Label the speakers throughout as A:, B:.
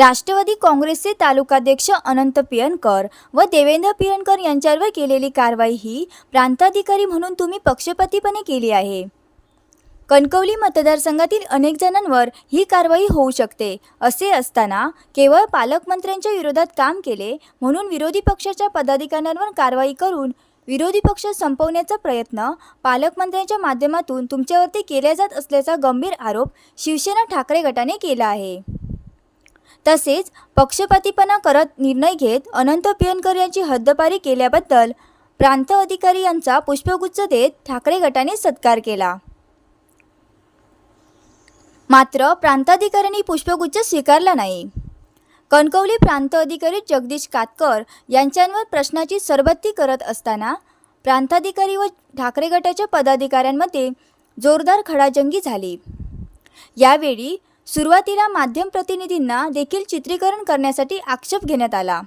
A: राष्ट्रवादी काँग्रेसचे तालुकाध्यक्ष अनंत पियनकर व देवेंद्र पियनकर यांच्यावर केलेली कारवाई ही प्रांताधिकारी म्हणून तुम्ही पक्षपातीपणे केली आहे. कणकवली मतदारसंघातील अनेक जणांवर ही कारवाई होऊ शकते असे असताना केवळ पालकमंत्र्यांच्या विरोधात काम केले म्हणून विरोधी पक्षाच्या पदाधिकाऱ्यांवर कारवाई करून विरोधी पक्ष संपवण्याचा प्रयत्न पालकमंत्र्यांच्या माध्यमातून तुमच्यावरती केला जात असल्याचा गंभीर आरोप शिवसेना ठाकरे गटाने केला आहे. तसेच पक्षपातीपणा करत निर्णय घेत अनंत पियनकर यांची हद्दपारी केल्याबद्दल प्रांत अधिकारी यांचा पुष्पगुच्छ देत ठाकरे गटाने सत्कार केला. मात्र प्रांताधिकाऱ्यांनी पुष्पगुच्छ स्वीकारला नाही. कणकवली प्रांत अधिकारी जगदीश कातकर यांच्यावर प्रश्नाची सरबत्ती करत असताना प्रांताधिकारी व ठाकरे गटाच्या पदाधिकाऱ्यांमध्ये जोरदार खडाजंगी झाली. यावेळी सुरुवातीला माध्यम प्रतिनिधींना देखील चित्रीकरण करण्यासाठी आक्षेप घेण्यात आला.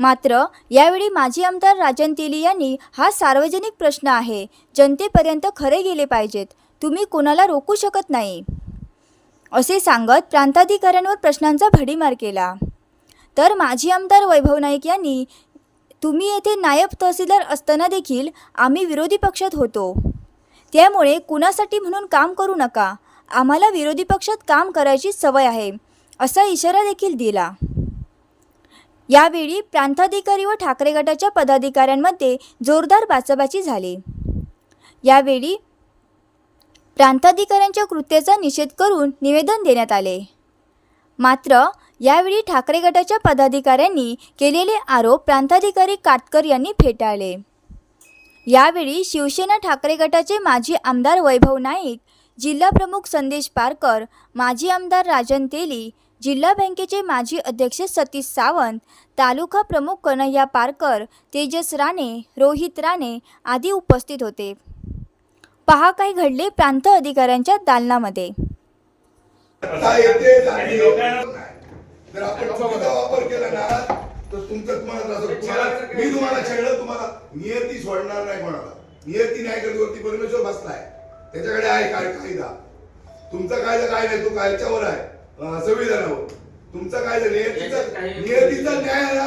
A: मात्र यावेळी माजी आमदार राजन तेली यांनी हा सार्वजनिक प्रश्न आहे जनतेपर्यंत खरे गेले पाहिजेत तुम्ही कोणाला रोखू शकत नाही. असे सांगत प्रांताधिकाऱ्यांवर प्रश्नांचा भडीमार केला. तर माजी आमदार वैभव नाईक यांनी तुम्ही येथे नायब तहसीलदार असताना देखील आम्ही विरोधी पक्षात होतो. त्यामुळे कुणासाठी म्हणून काम करू नका आम्हाला विरोधी पक्षात काम करायची सवय आहे असा इशारा देखील दिला. यावेळी प्रांताधिकारी व ठाकरे गटाच्या पदाधिकाऱ्यांमध्ये जोरदार बाचाबाची झाली. यावेळी प्रांताधिकाऱ्यांच्या कृत्याचा निषेध करून निवेदन देण्यात आले. मात्र यावेळी ठाकरे गटाच्या पदाधिकाऱ्यांनी केलेले आरोप प्रांताधिकारी काटकर यांनी फेटाळले. यावेळी शिवसेना ठाकरे गटाचे माजी आमदार वैभव नाईक जिल्हाप्रमुख संदेश पारकर माजी आमदार राजन तेली जिल्हा बँकेचे माजी अध्यक्ष सतीश सावंत तालुका प्रमुख कन्हैया पारकर तेजस राणे रोहित राणे आदी उपस्थित होते. पहा काय घडले प्रांत अधिकाऱ्यांच्या दालनामध्ये.
B: जर आपण चुकीचा वापर केला ना तर तुमचं तुम्हाला त्रास तुम्हाला मी तुम्हाला छळलं तुम्हाला नियती सोडणार नाही कोणाला. नियती न्यायगतीवरती परमेश्वर बसलाय. त्याच्याकडे आहे काय कायदा? तुमचा कायदा काय नाही? तो कायच्यावर आहे. संविधानावर. तुमचा कायदा नियतीचा नियतीचा न्याय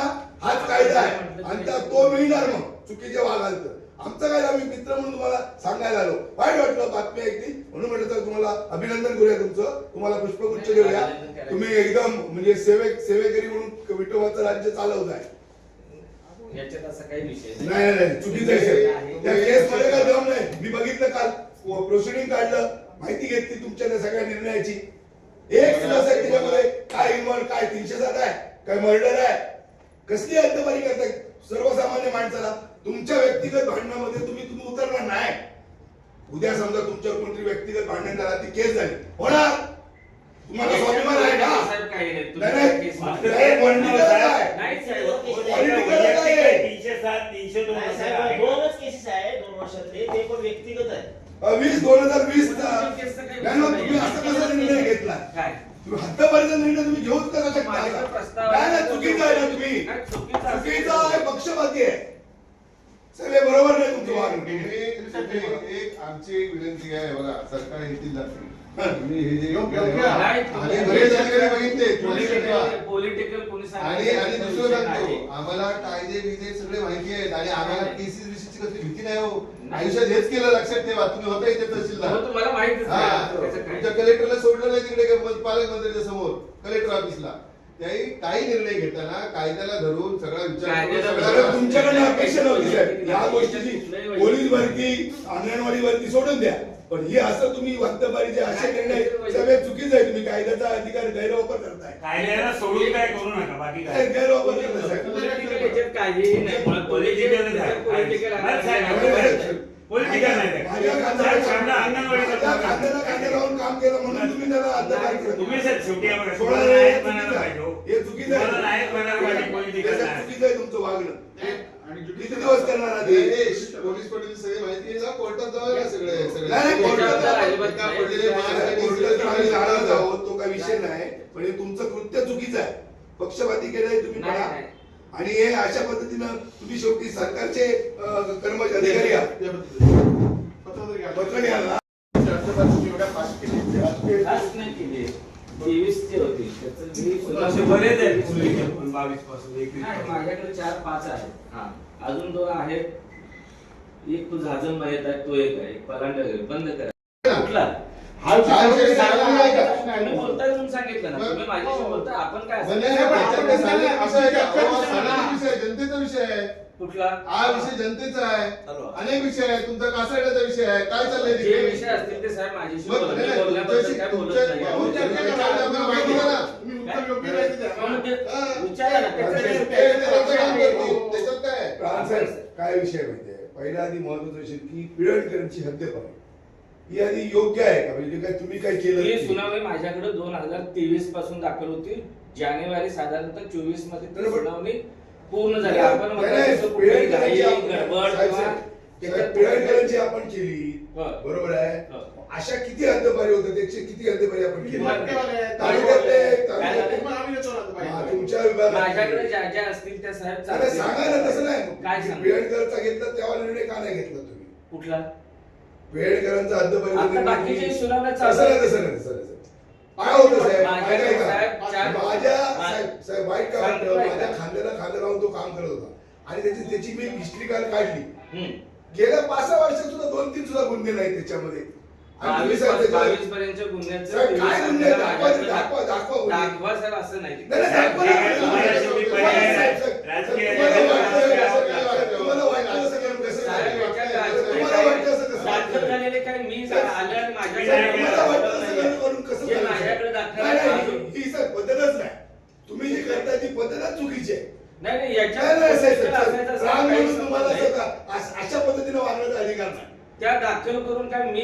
B: हाच कायदा आहे. आणि त्या तो मिळणार मग चुकीचे वागाल तर आमचा कायदा आम्ही मित्र म्हणून तुम्हाला सांगायला आलो. वाईट वाटलं बातमी ऐकली. म्हणून म्हटलं तर तुम्हाला अभिनंदन करूया तुमचं. तुम्हाला पुष्पगुच्छ देऊया. तुम्ही एकदम म्हणजे सेवेक सेवेकरी म्हणून विठोबाचं राज्य चालवत आहे.
C: याच्यात असा काही विषय
B: नाही. नाही, चुकीचं आहे. त्या केस मध्ये काय दम नाही. मी बघितलं काल. प्रोसिडिंग काढलं माहिती घेतली तुमच्या त्या सगळ्या निर्णयाची. एक सुद्धा साहेब त्याच्यामध्ये काय इन्व्हॉल्व काय तीनशे सात आहे काय मर्डर आहे कसली हद्दबारी करताय सर्वसामान्य माणसाला? तुमच्या व्यक्तिगत भांडणामध्ये तुम्ही तुम्ही उतरणार नाही. उद्या समजा तुमच्यावर कोणतरी व्यक्तिगत भांडण झाला ती केस झाली. होणार? तुम्हाला स्वाभिमान आहे का हे?
D: तीनशे सात तीनशे दोन
E: वर्षातले. ते पण व्यक्तिगत आहे.
B: वीस दोन हजार वीस तुम्ही असं कसा निर्णय घेतला?
C: काय
B: तुम्ही हद्दपर्यंत निर्णय तुम्ही घेऊच कसा शकता नाही नाही चुकीचं आहे ना तुम्ही?
C: चुकीचं
B: आहे पक्षपाती आहे. सगळे बरोबर नाही तुमचं वागणं
F: तुम्ही एक आमची एक विनंती आहे बघा सरकार येतील
B: हं.
F: हे आणि आणि दुसरं सांगतो. आम्हाला कायदे बियदे सगळे माहिती आहेत. आणि आम्हाला. टीसी बीसीची कसली भीती नाही हो. आयुष्यात हेच केलं लक्षात ठेवा तुम्ही होता इथे
C: हो,
F: तहसीलदार
C: तुम्हाला
F: हा.
C: काय.
F: तुमच्या कलेक्टरला सोडलं नाही तिकडे का पालकमंत्र्यांच्या समोर कलेक्टर ऑफिसला त्याही काही निर्णय घेताना कायद्याला धरून सगळा विचार
B: तुमच्याकडनं अपेक्षा नव्हती या गोष्टीची पोलीस भरती अंगणवाडी भरती सोडून द्या. पण हे असं तुम्ही वक्तबारीचे असे निर्णय सगळे चुकीचे आहे तुम्ही कायद्याचा अधिकार गैरवापर करताय.
D: कायद्याला सोडून काय करू नका बाकी
B: काय? गैरवापर लावून काम केलं म्हणून तुम्ही त्याला सोळा हे. चुकीचं आहे.
D: हो.
B: चुकीचं आहे. तुमचं वागणं. किती दिवस करणार आधी?
F: देश, पोलीस पाटील सगळे माहिती आहे ना? कोर्टात सगळे सगळे.
B: कोर्टात तो काही विषय नाही. पण हे तुमचं कृत्य चुकीचं आहे. पक्षपाती केलंय तुम्ही
C: नाही.
B: आणि हे अशा पद्धतीनं तुम्ही शेवटी सरकारचे कर्मचारी अधिकारी आहात. पत्र
C: नाही. तेवीस चे होते त्याचं मी
D: असे बरेच आहेत. बावीसपासून एकवीस
C: नाही,
D: पासून.
C: माझ्याकडे चार पाच आहेत. हा. अजून दोन आहेत. एक तो झाजन माहीत आहे तो एक आहे. एक पलांडा बंद करा. कुठला?
F: जनतेचा विषय आहे.
C: कुठला?
F: हा विषय जनतेचा आहे. अनेक विषय आहे तुमचा कासाड्याचा विषय आहे. काय चाललंय
C: जे? विषय असतील ते साहेब माझ्याशी त्याच्यात काय
F: करा, हा.
C: त्याच्यात काय-
B: विषय माहितीये पहिला आधी महत्त्वाचा विषय की पिळवणकरांची हद्दपार ही आधी योग्य आहे का म्हणजे काय तुम्ही काय केलं
C: ही
B: नाही.
C: सुनावणी माझ्याकडे दोन हजार तेवीसपासून दाखल होती जानेवारी साधारणतः चोवीसमध्ये ती
B: बरोबर.
C: सुनावणी पूर्ण झाली
B: नाही,
C: आपण म्हणतो
B: नाही,
C: तसं कुठेही घाई
B: पिळवणकरांची आपण-
C: गडबड
B: साहेब,
C: किंवा
B: साहेब,
C: त्याच्यात
B: साहेब, पिळवणकरांची आपण केली
C: हो.
B: बरोबर आहे
C: हो.
B: अशा किती हद्दपारी होत्या त्याचे किती हद्दपारी आपण
E: किती
B: केली
E: टक्केवारी आहे?
B: तालुक्यातले
C: काय
B: तालुक्यातले
E: मग आम्ही देतो ना आता
B: हा. तुमच्या विभागात
C: माझ्याकडे ज्या ज्या असतील त्या साहेब चालतील.
B: सांगा ना तसं
C: काय
B: नाही
C: सांगू?
B: घेतला तेव्हा निर्णय का नाही घेतला तुम्ही
C: कुठला
B: पेडकरांचा हद्दपारी
C: आता बाकीचे सुनावण्या चालू
B: तसं नाही
C: आहेत.
B: तसं नाही तसं नाही, तसं नाही. काय होतं साहेब
C: माझ्याकडे
B: ऐका, ऐका.
C: साहेब चार-
B: माझ्या
C: मा-
B: साहेब साहेब वाईट काय वाटतं
C: ऐका.
B: माझ्या खांद्याला खांदा लावून तो काम करत होता आणि त्याची त्याची मी हिस्ट्री काल काढली
C: हम्म.
B: गेल्या पाच सहा वर्षात सुद्धा दोन तीन सुद्धा गुन्हे नाहीत त्याच्यामध्ये आणि तुम्ही
C: बावीस
B: साहेब त्याच्यावर-
C: बावीस पर्यंतच्या गुन्ह्याचं
B: साहेब, काय गुन्हे आहेत? दाखवा
C: माझ्याकडे-
B: दाखवा दाखवा गुन्हे.
C: दाखवा साहेब असं नाही
B: नाही, नाही,
D: साहेब,
B: दाखवा ना.
D: तुम्हाला
B: साहेब,
D: नाही.
B: साहेब, तुम्हाला
D: काय
B: काय? तुम्हाला वाटतं असं काय? कसं
C: साहेब,
B: काय?
C: याच्यात राजकीय
B: तुम्हाला वाटतं असं कसं
C: दाखल
B: वाटतं?
C: झालेले काय मी आलं माझ्याकडे
B: ही पद्धतच नाही. तुम्ही जी करताय ती पद्धतच चुकीची आहे.
C: नाही नाही
B: अश- अशा पद्धतीने वागण्याचा अधिकार नाही.
C: त्या दाखल करून काय मी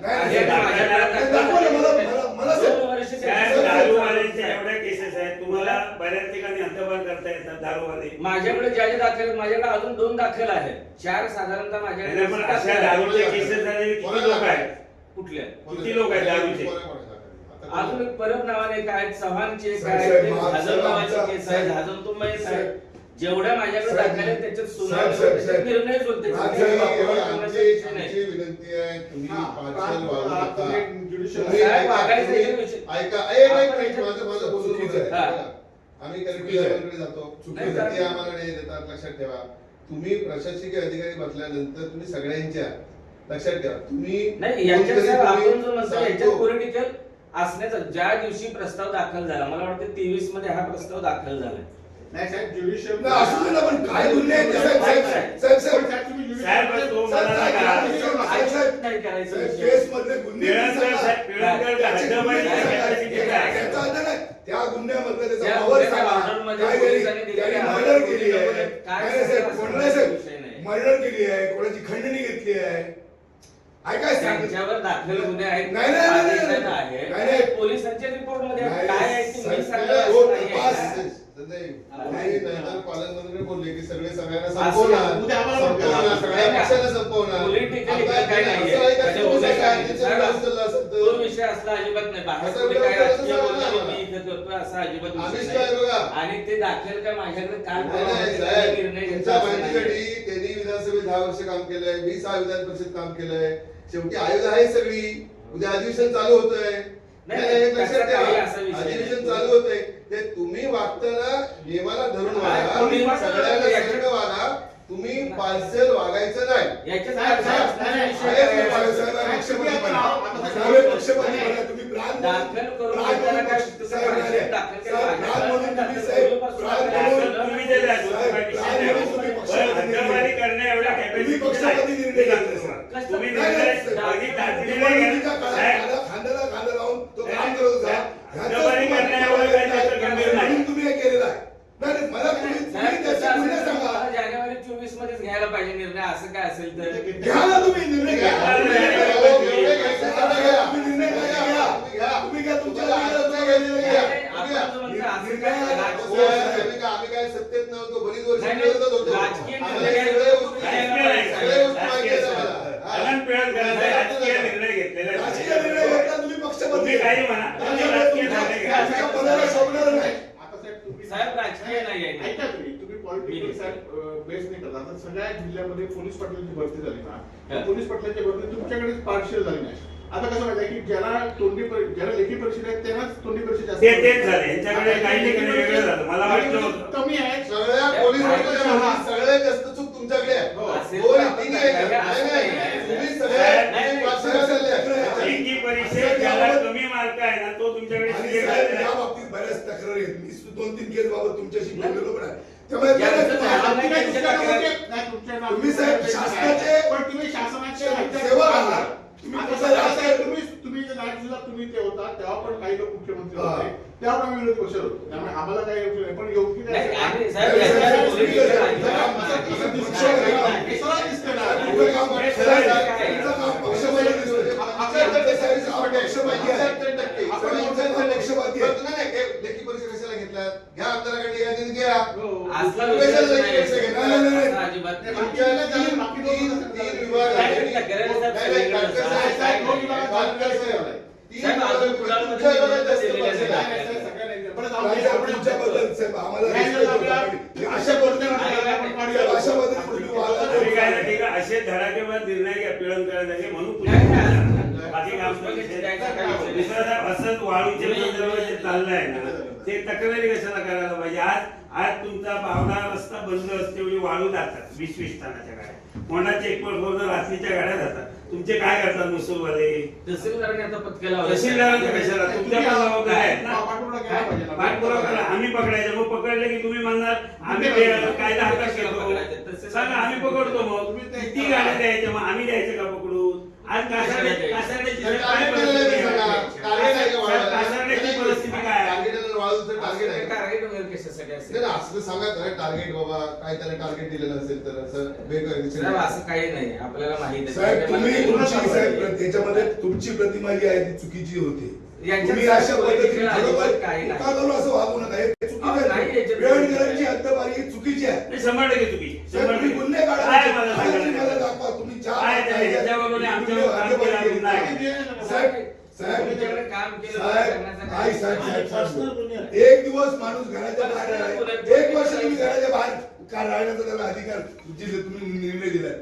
B: नाही,
C: आहे आणि
D: दाखल-
C: माझ्याकडे
D: दाखल-
C: दाखल
B: दाखवा ना, मला-
C: झालेले
B: मला- मला-
C: दोन वर्ष
D: साहेब,
C: त्याच्यात-
D: दारूवाल्यांच्या एवढ्या केसेस आहेत तुम्हाला बऱ्याच ठिकाणी अंतर्भाग करता येतात दारूवाले.
C: माझ्याकडे ज्या ज्या दाखल माझ्याकडे अजून दोन दाखल आहेत. चार साधारणतः माझ्याकडे
D: नाही, पण अशा झालेले किती लोक आहेत?
C: कुठल्या
D: किती लोक आहेत दारूचे?
C: अजून एक परब नावाने काय चव्हाणचे
B: साहेब,
C: नावाची केस आहे
B: साहेब,
C: झाजन तो मयत आहे
B: साहेब,
C: जेवढ्या माझ्याकडे
B: साहेब,
C: दाखल आहेत त्याच्यात सुनावणी
B: साहेब,
C: होते,
B: साहेब.
C: निर्णयच
F: आमची. आमची विनंती आहे तुम्ही नका.
E: तुम्ही
F: तुम्ही ऐका, माझं माझं.
C: हा.
F: आम्ही कलेक्टर जातो. आम्हाला नाही देतात लक्षात ठेवा. तुम्ही प्रशासकीय अधिकारी बसल्यानंतर तुम्ही सगळ्यांच्या लक्षात ठेवा. तुम्ही
C: असण्याचा ज्या दिवशी प्रस्ताव दाखल झाला मला वाटतं तेवीसमध्ये हा प्रस्ताव दाखल झाला.
E: नाही साहेब ज्युडिशियल
B: नाही, असू दे ना पण काय गुन्हे आहेत साहेब साहेब साहेब साहेब
E: तुम्ही.
B: केस मधले गुन्हे.
D: साहेब,
B: त्या त्याचा सांगा.
C: ऑर्डरमध्ये
B: काय त्यांनी- मर्डर केली आहे.
C: काय
B: साहेब कोणाला साहेब. मर्डर केली आहे. कोणाची खंडणी घेतली आहे. ऐकाय सांग
C: त्यांच्यावर दाखल गुन्हे आहेत.
B: नाही.
C: पोलिसांच्या
B: रिपोर्टमध्ये
C: काय आहे ते मी
B: साहेब,
C: सांगणार
B: हो.
F: तुम्ही पालकमंत्री बोलले की सगळे सगळ्यांना. सगळ्या संपवणार. का
C: तो विषय असला अजिबात नाही बाहेर कुठे काय राजकीय मी. इथं करतोय असा अजिबात विषय
F: आम्हीच
C: नाही.
F: काय बघा.
C: आणि ते दाखल काय माझ्याकडे काल
F: नाही, नाही,
C: परवा
F: साहेब,
C: निर्णय घेतला
F: तुमच्या
C: असं नाहीये.
F: माहितीसाठी त्यांनी विधानसभेत दहा वर्ष काम केलंय मी सहा विधान परिषद काम केलंय शेवटी आयुध आहे सगळी उद्या अधिवेशन चालू होतंय
C: नाही,
F: नाही, एक लक्षात
C: त्याचा काही
F: ठेवा
C: असा विषय
F: अधिवेशन
C: नाही.
F: चालू होतंय ते तुम्ही वागताना नियमाला धरून वागा
C: कोणी
F: सगळ्यांना वागा तुम्ही पार्सल वागायचं नाही.
C: याच्यात
E: साहेब, साहेब,
C: असणारा
E: नाही,
C: विषय
F: आहे,
C: काय आहे?
F: साहेब,
B: साहेब, साहेब, पक्षपाती
E: आता
B: बना.
E: आता
B: साहेब, पक्षपाती बना. तुम्ही प्राण
C: दाखल करून
B: प्राण
C: घेताना
B: म्हणून
C: काय
B: पक्ष-
C: तुम्ही
B: साहेब,
C: भाषण
B: नाही,
C: दाखल केलं
B: साहेब,
C: पाहिजे.
B: प्राण म्हणून तुम्ही
C: दाखल
B: साहेब,
C: पूर्वीपासून
B: प्राण
C: आपल्याला
B: म्हणून
C: दाखल-
D: तुम्ही जे दाखल-
B: साहेब,
D: काही विषय
B: प्राण
D: नाही.
B: म्हणून तुम्ही
D: बरं,
B: पक्षपाती निर्णय
D: हद्दपारी करण्या एवढ्या
B: तुम्ही
D: capacity
B: पक्षपाती
D: नाही.
B: निर्णय घेतले, सर.
C: कसं-
D: तुम्ही
B: नाही,
D: निर्णय
B: नाही,
D: अगदी तातडीने
B: निवडणुकीच्या
D: घ्या.
B: काळात
D: साहेब,
B: खांदा- खांद्याला खांदा लावून तो काम करत होता ह्याचाच
D: हद्दपारी
B: तुम्हाला
D: करण्या एवढं काही
B: नाही,
D: त्याचं गंभीर नाही.
B: म्हणून तुम्ही हे केलेलं आहे नाही नाही, मला तुम्ही तुम्ही
C: साहेब,
B: त्याचे
C: तसं
B: गुन्हे
C: असेल तर
B: सांगा
C: मला जानेवारी चोवीस मध्येच घ्यायला पाहिजे निर्णय असं काय असेल तर
B: घ्या ना तुम्ही निर्णय घ्या
D: घ्या.
B: निर्णय घ्या.
F: हो, निर्णय घ्यायचा
B: घ्या.
F: तेवढा घ्या.
B: तुम्ही निर्णय घ्या, घ्या.
F: तुम्ही घ्या.
B: तुम्ही घ्या तुमच्या
F: तुम्हाला
B: निर्णय
F: आजचा
B: निर्णय
F: घ्या.
B: घ्या.
C: आपण जो म्हणतो असं काय
B: निर्णय-
C: राजकीय-
F: साहेब, आम्ही काय- आम्ही काय सत्तेत नव्हतो बरीच वर्ष
C: नाही, नाही,
F: विरोधात होतो
C: राजकीय
F: आम्हाला
C: निर्णय
F: सगळे
C: घ्यायला
F: गोष्टी-
D: राजकीय नाही,
F: सगळ्या गोष्टी माहिती
D: राजकीय
F: आहेत
D: नाही.
F: आम्हाला. हा.
D: अनंत पिळवणकरांचा राजकीय निर्णय घेतलेला आहे.
B: राजकीय निर्णय घेतला तुम्ही पक्षपाती
D: तुम्ही काही म्हणा,
E: साहेब
C: राजकीय नाही आहे.
E: ऐका तुम्ही. तुम्ही पॉलिटिकल साहेब बेस नाही करत. आता सगळ्या जिल्ह्यामध्ये पोलीस पाटलांची भरती झाली
C: हा.
E: ना पोलीस पाटलांची भरती तुमच्याकडे पार्शियल झाली नाही.
G: आता कसं माहिती की ज्याला तोंडी परी- ज्याला लेखी परीक्षा आहेत त्यांनाच तोंडी परीक्षा
D: ते तेच झाले. यांच्याकडे काही ठिकाणी वेगळं झालं. मला वाटलं
G: कमी आहे.
F: सगळ्या पोलीस सगळ्यात जास्त चूक तुमच्याकडे आहे.
G: हो.
F: दोन तीन एक नाही, नाही. तुम्ही सगळे पाचशे चालले आहे.
D: लेखी परीक्षेत ज्याला कमी मार्क आहे ना तो तुमच्याकडे
B: आणि
D: clear
B: साहेब
D: झालेला
B: या
D: आहे.
B: बाबतीत बऱ्याच तक्रारी आहेत मी दोन तीन केस बाबत तुमच्याशी बोललेलो पण आहे त्यामुळे तुम्ही साहेब शासनाचे-
G: पण तुम्ही शासनाचे
B: सेवक आहात. तुम्ही
G: आता
B: कसं
G: सगळं
B: राहताय?
G: साहेब, तुम्ही तुम्ही जे नाईट जिल्हा तुम्ही ते होता तेव्हा पण काही लोक मुख्यमंत्री
B: हा.
G: होते तेव्हा पण विरोधी होतो त्यामुळे आम्हाला काही योग्य नाही पण योग्य
C: नाही,
G: काय
F: कशाला घेतल्यात घ्या आमदाराकडे या तिथे घ्या
G: हो.
C: करायला
B: अशा
D: धडाकेबाज निर्णय घ्या पिळून करायचे म्हणून असंच जे चाललंय ना ते तक्रारी कशाला करायला पाहिजे? आज आज तुमचा भावना रस्ता बंद असते म्हणजे वाळू जातात वीस वीस टनाच्या गाड्या. मोठा चेकपोस्ट वरून रात्रीच्या गाड्या जातात तुमचे काय करतात मुसूरवाले
C: तहसीलदारांनी आता.
D: तहसीलदारांच्या कशाला? तुमच्या जबाबदारी आहेत ना?
G: पाठपुरावा
D: आम्ही पकडायचं. मग पकडले की तुम्ही म्हणणार आम्ही कायदा हातात? घेतो सांगा आम्ही पकडतो मग. किती गाड्या द्यायच्या मग? आम्ही द्यायचं का पकडून आज कासारडे कासारड्याची
F: तर
D: काय
F: टार्गेट दिलेलं
D: परिस्थिती
F: आहे
D: आहे?
F: सांगा. टार्गेट आहे का
D: साहेब,
F: वाढवायला?
D: कासारड्याची परिस्थिती काय आहे?
F: टार्गेट आहे, वाळूचं टार्गेट आहे का?
C: टार्गेट वगैरे कशासाठी असेल?
F: नाही, नाही, असं सांगा टार्गेट बाबा काय त्याला टार्गेट दिलेलं असेल तर असं
C: साहेब, असं काही नाही आपल्याला माहिती आहे.
B: साहेब तुम्ही तुमची साहेब त्याच्यामध्ये तुमची प्रतिमा जी आहे ती चुकीची होती
C: यांच्यात
B: तुम्ही अशा
C: साहेब
B: पद्धतीने
C: political काही नाही.
B: असं वागू नका हे चुकीचं
C: अहो, नाही,
B: आहे
C: याच्यात
B: पिळवणकरांची हद्दपारी ही चुकीची आहे
D: नाही,
B: साहेब,
D: शंभर
B: तुम्ही
D: टक्के.
B: गुन्हे
D: काय मला सांगा
B: दाखवा तुम्ही ज्या
D: काय ते
B: पाहिजे,
D: ह्याच्यावरून
B: तुम्ही
D: आमच्यावर
B: गुन्हे
D: काम
B: हद्दपारी
D: केला
B: केली.
D: गुन्हा आहे.
B: साहेब साहेब
C: तुमच्याकडे काम केलं
B: साहेब
C: करण्याचं
B: नाही साहेब साहेब साहेब. एक दिवस माणूस घराच्या बाहेर एक वर्ष तुम्ही घराच्या बाहेर का राहण्याचा त्याला अधिकार जिथे तुम्ही निर्णय दिलाय?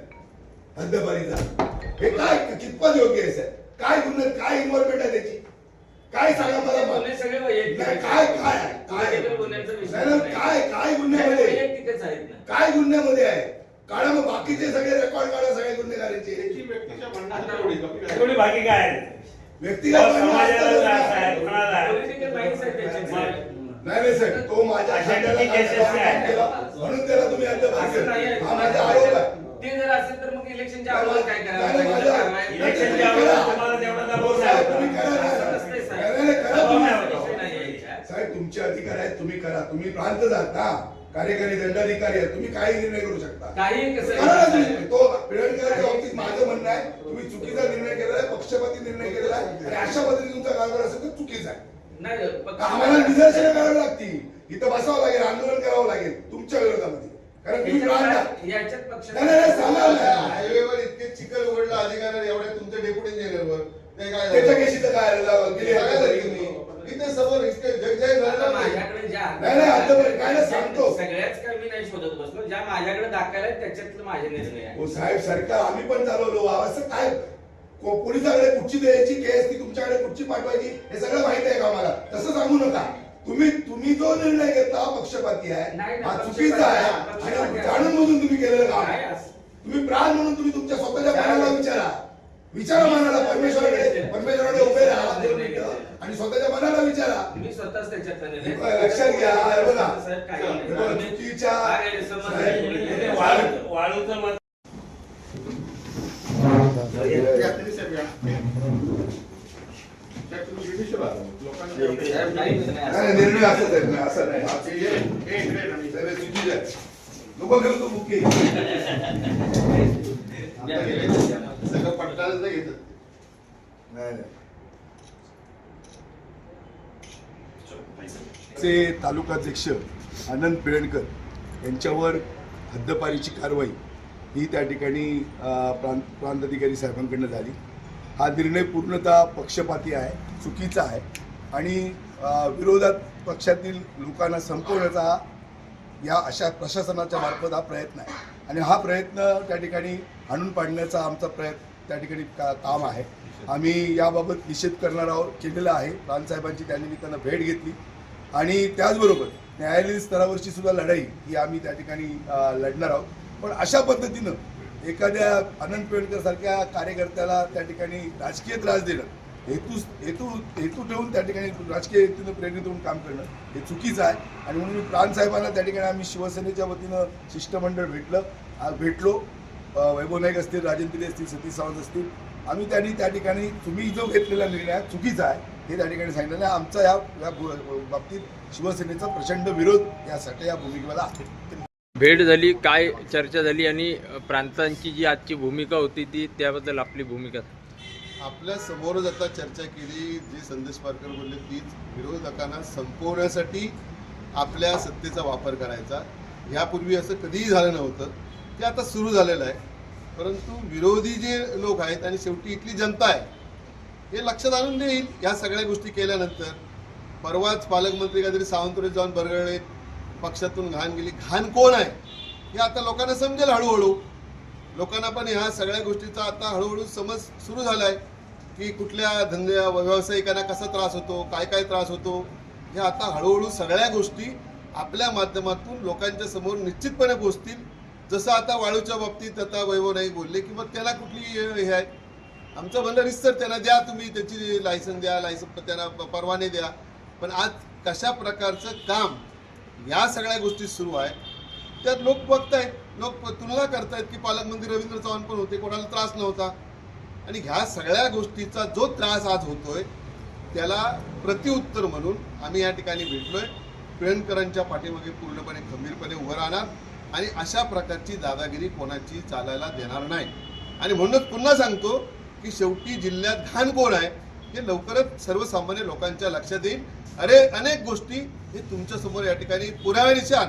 B: हद्दपारीचा. हे काय कितपत योग्य आहे साहेब? काय गुन्हे काय इन्व्हॉल्वमेंट आहे त्याची? काय सांगा मला. काय काय? काय. काय काय
C: नाही,
B: गुन्ह्यामध्ये काय गुन्ह्यामध्ये आहे? काढा मग बाकीचे सगळे रेकॉर्ड काढा सगळे गुन्हेगारीचे.
G: व्यक्तीच्या बाकी काय
B: व्यक्तिगत. नाही नाही. साहेब तो माझ्या म्हणून त्याला तुम्ही केलं.
C: आहे.
B: हा माझा आरोप आहे.
C: ते जर असेल तर मग इलेक्शनच्या अगोदर काय कारवाई-
D: इलेक्शनच्या अगोदर तुम्हाला तेवढा दबाव नाही
B: साहेब. तुम्ही. करा तुमचे अधिकार आहेत तुम्ही करा. तुम्ही प्रांत जात ना. कार्यकारी दंडाधिकारी आहेत. तुम्ही काही निर्णय करू शकता.
C: काही कसं आहे.
B: तो पिळवणकरांच्या बाबतीत माझं म्हणणं आहे तुम्ही चुकीचा निर्णय केलेला आहे पक्षपाती निर्णय केलेला आहे आणि अशा पद्धतीने तुमचा कारभार असेल तर चुकीचा आहे. आम्हाला निदर्शनं करावी लागतील. इथं बसावं लागेल आंदोलन करावं लागेल तुमच्या विरोधामध्ये. कारण.
F: हायवेवर इतके चिखल उघडला अधिकार एवढ्या तुमच्या डेप्युटी इंजिनियरवर काय
B: त्याच्या? केशीचं काय झालं?
F: इथे समोर इतके जगजाहीर
C: आता
F: झालं नाही.
C: माझ्याकडे ज्या
B: नाही, नाही, आता बरं, काय नाही, सांगतो.
C: सगळ्याच काय मी नाही शोधत बसलो ज्या माझ्याकडे दाखल आहेत त्याच्यातले माझे निर्णय आहे
B: हो साहेब सरकार आम्ही पण चालवलो असं काय को- पोलिसाकडे कुठची द्यायची केस ती तुमच्याकडे कुठची पाठवायची हे सगळं माहीत आहे का आम्हाला तसं सांगू नका तुम्ही तुम्ही जो निर्णय घेतला हा पक्षपाती आहे
C: नाही,
B: हा चुकीचा आहे
C: पक्षपाती
B: आणि. जाणून बुजून तुम्ही केलेलं काम आहे.
C: असं.
B: तुम्ही प्राण म्हणून तुम्ही तुमच्या स्वतःच्या. मनाला विचारा विचारा मनाला परमेश्वराकडे परमेश्वराकडे उभे राहा दोन मिनिटं. आणि स्वतःच्या मनाला विचारा
C: मी स्वतःच
B: हे लक्षात घ्या, हे बघा. हे
C: नाही.
B: बघा, चुकीच्या.
D: वाळू- वाळूचं मत
C: निर्णय
B: नाही,
C: असं-
B: नाही, निर्णय असंच आहे नाही, असं नाही हा,
G: इकडे ना मी.
B: साहेब, चुकीचं आहे लोक करतो मुख्य
F: सगळं पट्टाला नाही घेतात
B: नाही नाही. चे तालुका अध्यक्ष आनंद पिळणकर यांच्यावर हद्दपारीची कारवाई ही त्या ठिकाणी प्रांत प्रांत अधिकारी साहेबांकडनं झाली. हा निर्णय पूर्णतः पक्षपाती आहे चुकीचा आहे आणि विरोधात पक्षातील लोकांना संपवण्याचा हा या अशा प्रशासनाच्या मार्फत हा प्रयत्न आहे. आणि हा प्रयत्न त्या ठिकाणी आणून पाडण्याचा आमचा प्रयत्न त्या ठिकाणी का काम आहे. आम्ही याबाबत निषेध करणार आहोत केलेला आहे. रानसाहेबांची त्या निमित्तानं भेट घेतली. आणि त्याचबरोबर न्यायालयीन स्तरावरची सुद्धा लढाई ही आम्ही त्या ठिकाणी लढणार आहोत. पण अशा पद्धतीनं एखाद्या अनंत पेडकर सारख्या कार्यकर्त्याला त्या ठिकाणी राजकीय त्रास देणं हेतू हेतू हेतू ठेवून त्या ठिकाणी राजकीय हेतूनं प्रेरित होऊन काम करणं हे चुकीचं आहे. आणि म्हणून मी प्राणसाहेबांना त्या ठिकाणी आम्ही शिवसेनेच्या वतीनं शिष्टमंडळ भेटलं. आज भेटलो. वैभव नाईक असतील राजेंद्र असतील सतीश सावंत असतील. आम्ही त्यांनी त्या ठिकाणी तुम्ही जो घेतलेला निर्णय आहे चुकीचा आहे हे त्या ठिकाणी सांगितलं. आणि आमचा या या बाबतीत शिवसेनेचा प्रचंड विरोध यासाठी या भूमिकेला आहे.
H: भेट झाली काय चर्चा झाली आणि प्रांतांची जी आजची भूमिका होती ती त्याबद्दल आपली भूमिका.
F: आपल्या समोरच आता चर्चा केली जे संदेश पारकर बोलले तीच विरोधकांना संपवण्यासाठी आपल्या सत्तेचा वापर करायचा. ह्यापूर्वी असं कधीही झालं नव्हतं. ते आता सुरू झालेलं आहे. परंतु विरोधी जे लोक आहेत आणि शेवटी इथली जनता आहे हे लक्षात आणून देईल या सगळ्या गोष्टी केल्यानंतर. परवाच पालकमंत्री काहीतरी सावंतवाडीत जाऊन बरगळले. पक्षातून घाण गेली. घाण कोण आहे? हे आता लोकांना समजेल हळूहळू. लोकांना पण ह्या सगळ्या गोष्टीचा आता हळूहळू समज सुरू झाला आहे की कुठल्या धंद्या व्यावसायिकांना कसा त्रास होतो काय काय त्रास होतो हे आता हळूहळू सगळ्या गोष्टी आपल्या माध्यमातून लोकांच्या समोर निश्चितपणे पोचतील जसं आता वाळूच्या बाबतीत आता वैभव नाही बोलले की मग त्याला कुठली हे आहे? आमचं म्हणणं रिस्तर त्यांना द्या तुम्ही त्याची लायसन द्या लायसन त्यांना परवाने द्या. पण आज कशा प्रकारचं काम या सगळ्या गोष्टी सुरू आहे त्यात लोक बघतायत. लोक तुलना करतायत की पालकमंत्री रवींद्र चव्हाण पण होते कोणाला त्रास नव्हता. आणि ह्या सगळ्या गोष्टीचा जो त्रास आज होतोय त्याला प्रतिउत्तर म्हणून आम्ही या ठिकाणी भेटलोय. पिळणकरांच्या पाठीमागे पूर्णपणे खंबीरपणे उभं राहणार आणि अशा प्रकारची दादागिरी कोणाची चालायला देणार नाही. आणि म्हणूनच पुन्हा सांगतो की शेवटी जिल्ह्यात घाण कोण आहे हे लवकरच सर्वसामान्य लोकांच्या लक्षात येईल. अरे अनेक गोष्टी हे तुमच्यासमोर या ठिकाणी पुराव्यानिशान